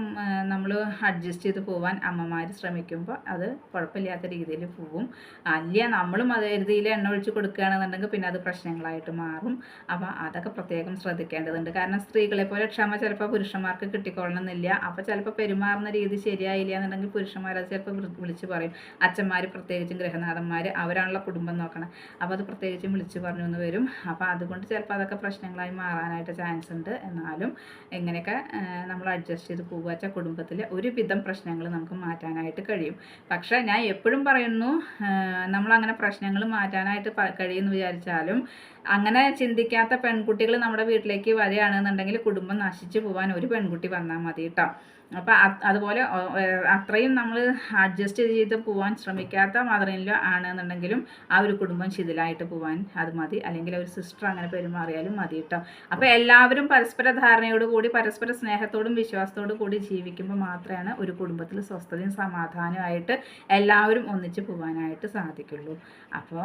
നമ്മൾ അഡ്ജസ്റ്റ് ചെയ്ത് പോവാൻ അമ്മമാർ ശ്രമിക്കുമ്പോൾ അത് കുഴപ്പമില്ലാത്ത രീതിയിൽ പോവും. അല്ല നമ്മളും അതേ രീതിയിൽ എണ്ണ ഒഴിച്ച് കൊടുക്കുകയാണെന്നുണ്ടെങ്കിൽ പിന്നെ അത് പ്രശ്നങ്ങളായിട്ട് മാറും. അപ്പോൾ അതൊക്കെ പ്രത്യേകം ശ്രദ്ധിക്കേണ്ടതുണ്ട്. കാരണം സ്ത്രീകളെ പോലെ ക്ഷമ ചിലപ്പോൾ പുരുഷന്മാർക്ക് കിട്ടിക്കൊള്ളണമെന്നില്ല. അപ്പോൾ ചിലപ്പോൾ പെരുമാറുന്ന രീതി ശരിയായില്ല എന്നുണ്ടെങ്കിൽ പുരുഷന്മാരത് ചിലപ്പോൾ വിളിച്ച് പറയും. അച്ഛന്മാർ പ്രത്യേകിച്ചും ഗൃഹനാഥന്മാർ അവരാണല്ലോ കുടുംബം നോക്കണം. അപ്പോൾ അത് പ്രത്യേകിച്ചും വിളിച്ച് പറഞ്ഞു എന്ന് വരും. അപ്പോൾ അതുകൊണ്ട് ചിലപ്പോൾ അതൊക്കെ പ്രശ്നങ്ങളായി മാറാനായിട്ട് ചാൻസ് ഉണ്ട്. എന്നാലും എങ്ങനെയൊക്കെ നമ്മൾ അഡ്ജസ്റ്റ് ചെയ്ത് പോകുക വെച്ചാൽ കുടുംബത്തിലെ ഒരുവിധം പ്രശ്നങ്ങൾ നമുക്ക് മാറ്റാനായിട്ട് കഴിയും. പക്ഷേ ഞാൻ എപ്പോഴും പറയുന്നു നമ്മളങ്ങനെ പ്രശ്നങ്ങൾ മാറ്റാനായിട്ട് കഴിയുമെന്ന് വിചാരിച്ചാലും അങ്ങനെ ചിന്തിക്കാത്ത പെൺകുട്ടികൾ നമ്മുടെ വീട്ടിലേക്ക് വരികയാണെന്നുണ്ടെങ്കിൽ കുടുംബം നശിച്ചു പോകാൻ ഒരു പെൺകുട്ടി വന്നാൽ മതി കേട്ടോ. അപ്പം അതുപോലെ അത്രയും നമ്മൾ അഡ്ജസ്റ്റ് ചെയ്ത് പോകാൻ ശ്രമിക്കാത്ത മദറിനിലോ ആണെന്നുണ്ടെങ്കിലും ആ ഒരു കുടുംബം ശിഥിലായിട്ട് പോകാൻ അത് മതി. അല്ലെങ്കിൽ ഒരു സിസ്റ്റർ അങ്ങനെ പെരുമാറിയാലും മതി കേട്ടോ അപ്പോൾ എല്ലാവരും പരസ്പര ധാരണയോട് കൂടി പരസ്പര സ്നേഹത്തോടും വിശ്വാസത്തോടും കൂടി ജീവിക്കുമ്പോൾ മാത്രമാണ് ഒരു കുടുംബത്തിൽ സ്വസ്ഥതയും സമാധാനമായിട്ട് എല്ലാവരും ഒന്നിച്ച് പോകാനായിട്ട് സാധിക്കുള്ളൂ. അപ്പോൾ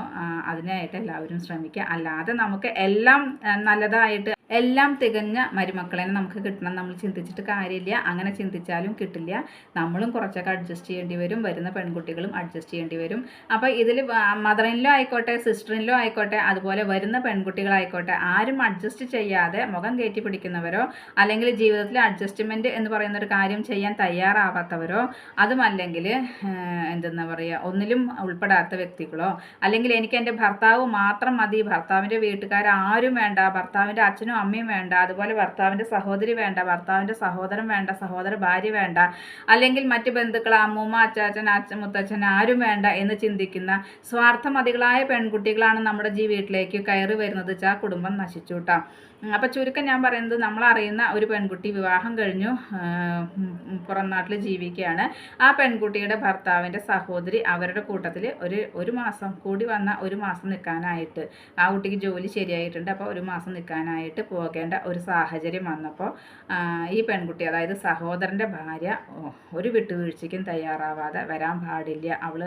അതിനായിട്ട് എല്ലാവരും ശ്രമിക്കുക. അല്ലാതെ നമുക്ക് എല്ലാം നല്ലതായിട്ട് എല്ലാം തികഞ്ഞ മരുമക്കളെ നമുക്ക് കിട്ടണം. നമ്മൾ ചിന്തിച്ചിട്ട് കാര്യമില്ല. അങ്ങനെ ചിന്തിച്ചാലും കിട്ടില്ല. നമ്മളും കുറച്ചൊക്കെ അഡ്ജസ്റ്റ് ചെയ്യേണ്ടി വരും. വരുന്ന പെൺകുട്ടികളും അഡ്ജസ്റ്റ് ചെയ്യേണ്ടി വരും. അപ്പോൾ ഇതിൽ മദറിനിലോ ആയിക്കോട്ടെ സിസ്റ്ററിനിലോ ആയിക്കോട്ടെ അതുപോലെ വരുന്ന പെൺകുട്ടികളായിക്കോട്ടെ ആരും അഡ്ജസ്റ്റ് ചെയ്യാതെ മുഖം കയറ്റി പിടിക്കുന്നവരോ അല്ലെങ്കിൽ ജീവിതത്തിൽ അഡ്ജസ്റ്റ്മെന്റ് എന്ന് പറയുന്ന ഒരു കാര്യം ചെയ്യാൻ തയ്യാറാവാത്തവരോ അതുമല്ലെങ്കിൽ എന്തെന്നാ പറയുക ഒന്നിലും ഉൾപ്പെടാത്ത വ്യക്തികളോ അല്ലെങ്കിൽ എനിക്ക് എന്റെ ഭർത്താവ് മാത്രം മതി ഭർത്താവിന്റെ വീട്ടുകാരും വേണ്ട ഭർത്താവിന്റെ അച്ഛനും അമ്മയും വേണ്ട അതുപോലെ ഭർത്താവിന്റെ സഹോദരി വേണ്ട ഭർത്താവിന്റെ സഹോദരൻ വേണ്ട സഹോദര ഭാര്യ വേണ്ട അല്ലെങ്കിൽ മറ്റ് ബന്ധുക്കൾ അമ്മൂമ്മ അച്ചാച്ചൻ അച്ഛൻ മുത്തച്ഛൻ ആരും വേണ്ട എന്ന് ചിന്തിക്കുന്ന സ്വാർത്ഥമതികളായ പെൺകുട്ടികളാണ് നമ്മുടെ ജീ വീട്ടിലേക്ക് കയറി വരുന്നത്. വെച്ചാൽ കുടുംബം നശിച്ചു കേട്ടോ അപ്പം ചുരുക്കം ഞാൻ പറയുന്നത് നമ്മൾ അറിയുന്ന ഒരു പെൺകുട്ടി വിവാഹം കഴിഞ്ഞു പുറം നാട്ടിൽ ജീവിക്കുകയാണ്. ആ പെൺകുട്ടിയുടെ ഭർത്താവിന്റെ സഹോദരി അവരുടെ കൂട്ടത്തിൽ ഒരു ഒരു മാസം കൂടി വന്ന ഒരു മാസം നിൽക്കാനായിട്ട് ആ കുട്ടിക്ക് ജോലി ശരിയായിട്ടുണ്ട് അപ്പോൾ ഒരു മാസം നിൽക്കാനായിട്ട് പോകേണ്ട ഒരു സാഹചര്യം വന്നപ്പോൾ ഈ പെൺകുട്ടി അതായത് സഹോദരന്റെ ഭാര്യ ഒരു വിട്ടുവീഴ്ചയ്ക്കും തയ്യാറാവാതെ വരാൻ പാടില്ല. അവൾ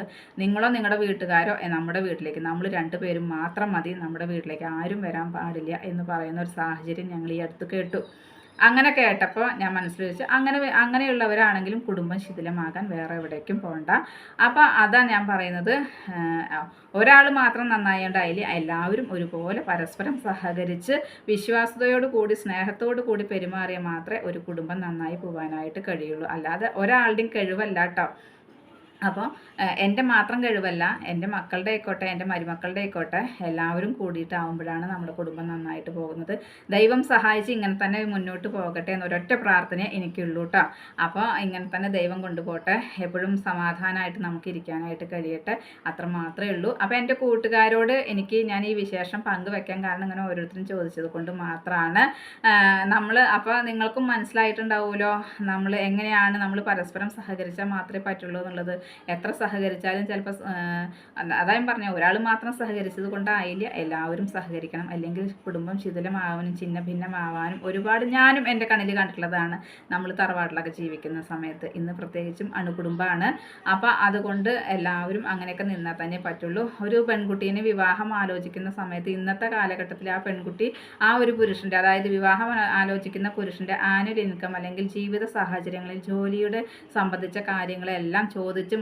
നിങ്ങളോ നിങ്ങളുടെ വീട്ടുകാരോ നമ്മുടെ വീട്ടിലേക്ക് നമ്മൾ രണ്ടുപേരും മാത്രം മതി നമ്മുടെ വീട്ടിലേക്ക് ആരും വരാൻ പാടില്ല എന്ന് പറയുന്ന ഒരു സാഹചര്യം ഞങ്ങൾ ഈ അടുത്ത് കേട്ടു. അങ്ങനെ കേട്ടപ്പോൾ ഞാൻ മനസ്സിൽ അങ്ങനെ അങ്ങനെയുള്ളവരാണെങ്കിലും കുടുംബം ശിഥിലമാകാൻ വേറെ എവിടേക്കും പോകണ്ട അപ്പോൾ അതാണ് ഞാൻ പറയുന്നത് ഒരാൾ മാത്രം നന്നായതുകൊണ്ടായില്ല എല്ലാവരും ഒരുപോലെ പരസ്പരം സഹകരിച്ച് വിശ്വാസതയോട് കൂടി സ്നേഹത്തോടു കൂടി പെരുമാറിയാൽ മാത്രമേ ഒരു കുടുംബം നന്നായി പോകാനായിട്ട് കഴിയുള്ളൂ. അല്ലാതെ ഒരാളുടെയും കഴിവല്ല കേട്ടോ അപ്പോൾ എന്റെ മാത്രം കഴിവല്ല എന്റെ മക്കളുടെ ആയിക്കോട്ടെ എന്റെ മരുമക്കളുടെ ആയിക്കോട്ടെ എല്ലാവരും കൂടിയിട്ടാവുമ്പോഴാണ് നമ്മുടെ കുടുംബം നന്നായിട്ട് പോകുന്നത്. ദൈവം സഹായിച്ച് ഇങ്ങനെ തന്നെ മുന്നോട്ട് പോകട്ടെ എന്നൊരൊറ്റ പ്രാർത്ഥന എനിക്കുള്ളൂ കേട്ടോ അപ്പോൾ ഇങ്ങനെ തന്നെ ദൈവം കൊണ്ടുപോകട്ടെ. എപ്പോഴും സമാധാനമായിട്ട് നമുക്ക് ഇരിക്കാനായിട്ട് കഴിയട്ടെ. അത്ര മാത്രമേ ഉള്ളൂ. അപ്പോൾ എന്റെ കൂട്ടുകാരോട് എനിക്ക് ഞാൻ ഈ വിശേഷം പങ്കുവെക്കാൻ കാരണം ഇങ്ങനെ ഓരോരുത്തരും ചോദിച്ചത് കൊണ്ട് മാത്രമാണ്. നമ്മൾ അപ്പോൾ നിങ്ങൾക്കും മനസ്സിലായിട്ടുണ്ടാവുമല്ലോ നമ്മൾ എങ്ങനെയാണ് നമ്മൾ പരസ്പരം സഹകരിച്ചാൽ മാത്രമേ പറ്റുള്ളൂ എന്നുള്ളത്. എത്ര സഹകരിച്ചാലും ചിലപ്പോൾ അതായത് പറഞ്ഞ ഒരാൾ മാത്രം സഹകരിച്ചത് കൊണ്ടായില്ല. എല്ലാവരും സഹകരിക്കണം. അല്ലെങ്കിൽ കുടുംബം ശിഥിലമാവാനും ചിന്ന ഭിന്നമാവാനും ഒരുപാട് ഞാനും എന്റെ കണ്ണിൽ കണ്ടിട്ടുള്ളതാണ് നമ്മൾ തറവാട്ടിലൊക്കെ ജീവിക്കുന്ന സമയത്ത്. ഇന്ന് പ്രത്യേകിച്ചും അണുകുടുംബമാണ് അപ്പോൾ അതുകൊണ്ട് എല്ലാവരും അങ്ങനെയൊക്കെ നിന്നാൽ തന്നെ പറ്റുള്ളൂ. ഒരു പെൺകുട്ടീനെ വിവാഹം ആലോചിക്കുന്ന സമയത്ത് ഇന്നത്തെ കാലഘട്ടത്തിൽ ആ പെൺകുട്ടി ആ ഒരു പുരുഷന്റെ അതായത് വിവാഹം ആലോചിക്കുന്ന പുരുഷന്റെ ആനുവൽ ഇൻകം അല്ലെങ്കിൽ ജീവിത സാഹചര്യങ്ങളിൽ ജോലിയുടെ സംബന്ധിച്ച കാര്യങ്ങളെല്ലാം ചോദിച്ച് ചോദിച്ച്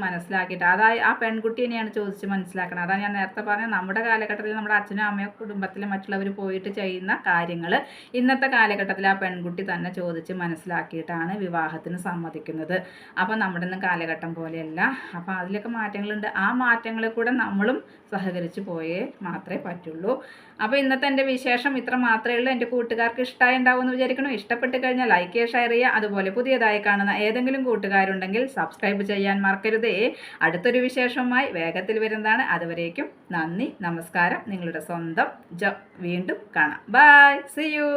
മനസ്സിലാക്കിയിട്ട് അതായത് ആ പെൺകുട്ടീനെയാണ് ചോദിച്ച് മനസ്സിലാക്കണം അതാണ് ഞാൻ നേരത്തെ പറഞ്ഞ നമ്മുടെ കാലഘട്ടത്തിൽ നമ്മുടെ അച്ഛനും അമ്മയും കുടുംബത്തിലും മറ്റുള്ളവർ പോയിട്ട് ചെയ്യുന്ന കാര്യങ്ങൾ ഇന്നത്തെ കാലഘട്ടത്തിൽ ആ പെൺകുട്ടി തന്നെ ചോദിച്ച് മനസ്സിലാക്കിയിട്ടാണ് വിവാഹത്തിന് സമ്മതിക്കുന്നത്. അപ്പോൾ നമ്മുടെ ഒന്നും കാലഘട്ടം പോലെയല്ല. അപ്പോൾ അതിലൊക്കെ മാറ്റങ്ങളുണ്ട്. ആ മാറ്റങ്ങളിൽ കൂടെ നമ്മളും സഹകരിച്ച് പോയേ മാത്രമേ പറ്റുള്ളൂ. അപ്പോൾ ഇന്നത്തെ എന്റെ വിശേഷം ഇത്ര മാത്രമേ ഉള്ളൂ. എന്റെ കൂട്ടുകാർക്ക് ഇഷ്ടമായി ഉണ്ടാവുമെന്ന് വിചാരിക്കണം ഇഷ്ടപ്പെട്ട് കഴിഞ്ഞാൽ ലൈക്ക് ഷെയർ ചെയ്യുക. അതുപോലെ പുതിയതായി കാണുന്ന ഏതെങ്കിലും കൂട്ടുകാരുണ്ടെങ്കിൽ സബ്സ്ക്രൈബ് ചെയ്യാൻ മറക്കരുതേ. അടുത്തൊരു വിശേഷവുമായി വേഗത്തിൽ വരുന്നതാണ്. അതുവരേക്കും നന്ദി നമസ്കാരം. നിങ്ങളുടെ സ്വന്തം ജ വീണ്ടും കാണാം. By C U